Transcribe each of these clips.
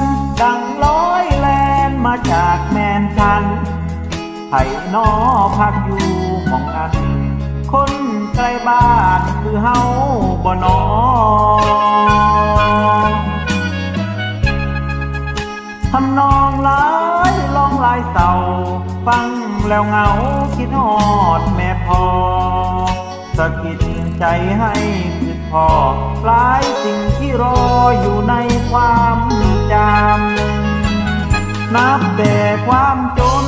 นดังร้อยแลนมาจากแมนชันไห้นอพักอยู่ของอัน คนใกล้บ้านคือเฮาบ่นอทำนองลายลองลายเศร้าฟังแล้วเหงาคิดหอดแม่พอสะกิดใจให้คิดพอหลายสิ่งที่รออยู่ในความ จำนับแต่ความจน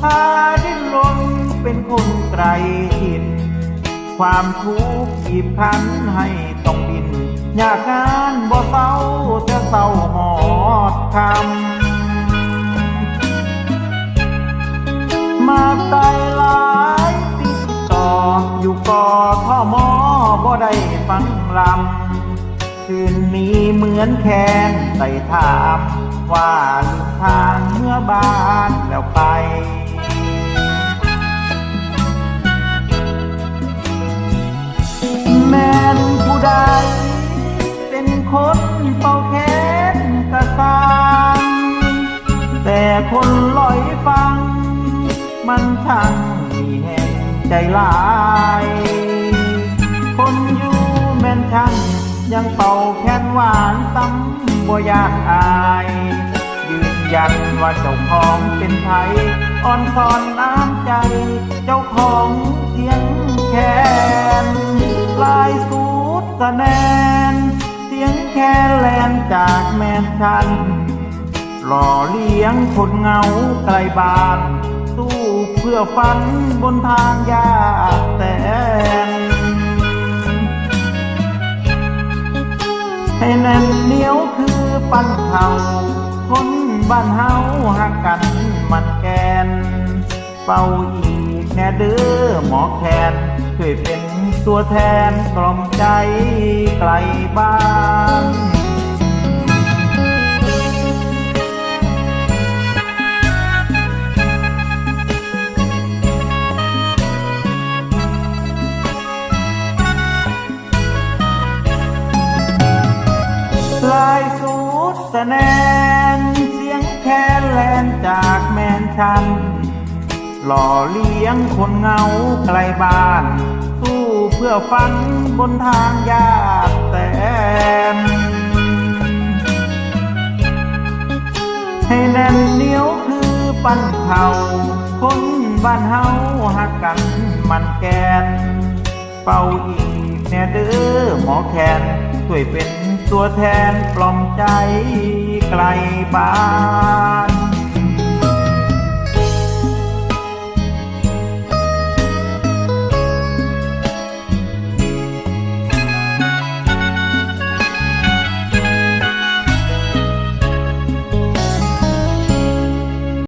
พาดิ้นรนเป็นคนไกลถิ่นความทุกข์บีบคั้นให้ต้องบิน อยากงานบ่เศร้าจะเศร้าหอดคำมาไกลหลายปีต่ออยู่กอท่อมอบ่ได้ฟังลำ คืนนี้เหมือนแคนใส่ถามว่าลืมทางเมื่อบ้านแล้วไปแม่นผู้ใด เป็นคนเป่าแค้นกระสางแต่คนลอยฟัง มันช่างมีแห่งใจลาย ยังเป่าแค้นหวานซ้ำบ่อยากอาย ยืนยันว่าเจ้าของเป็นไทยอ่อนซอนน้ำใจ เจ้าของเสียงแคนลายสูดสแนน เสียงแคนแลนจากแม่นชัน หล่อเลี้ยงคนเงาไกลบานสู้เพื่อฝันบนทางยากแสน ให้แน่นเหนียวคือปั้นเข่าคนบ้านเฮาหักกันมันแกน เป่าอีกแน่เด้อหมอแคนช่วยเป็นตัวแทนกล่อมใจไกลบ้าน แนนเสียงแคนแลนจากแมนชัน หล่อเลี้ยงคนเงาไกลบ้าน สู้เพื่อฝันบนทางยากแสนให้แน่นเหนียวคือปั้นเขาคนบ้านเฮาหักกันมันแกน เป่าอีกแน่เด้อหมอแคนช่วยเป็น ตัวแทนปลอมใจไกลบ้าน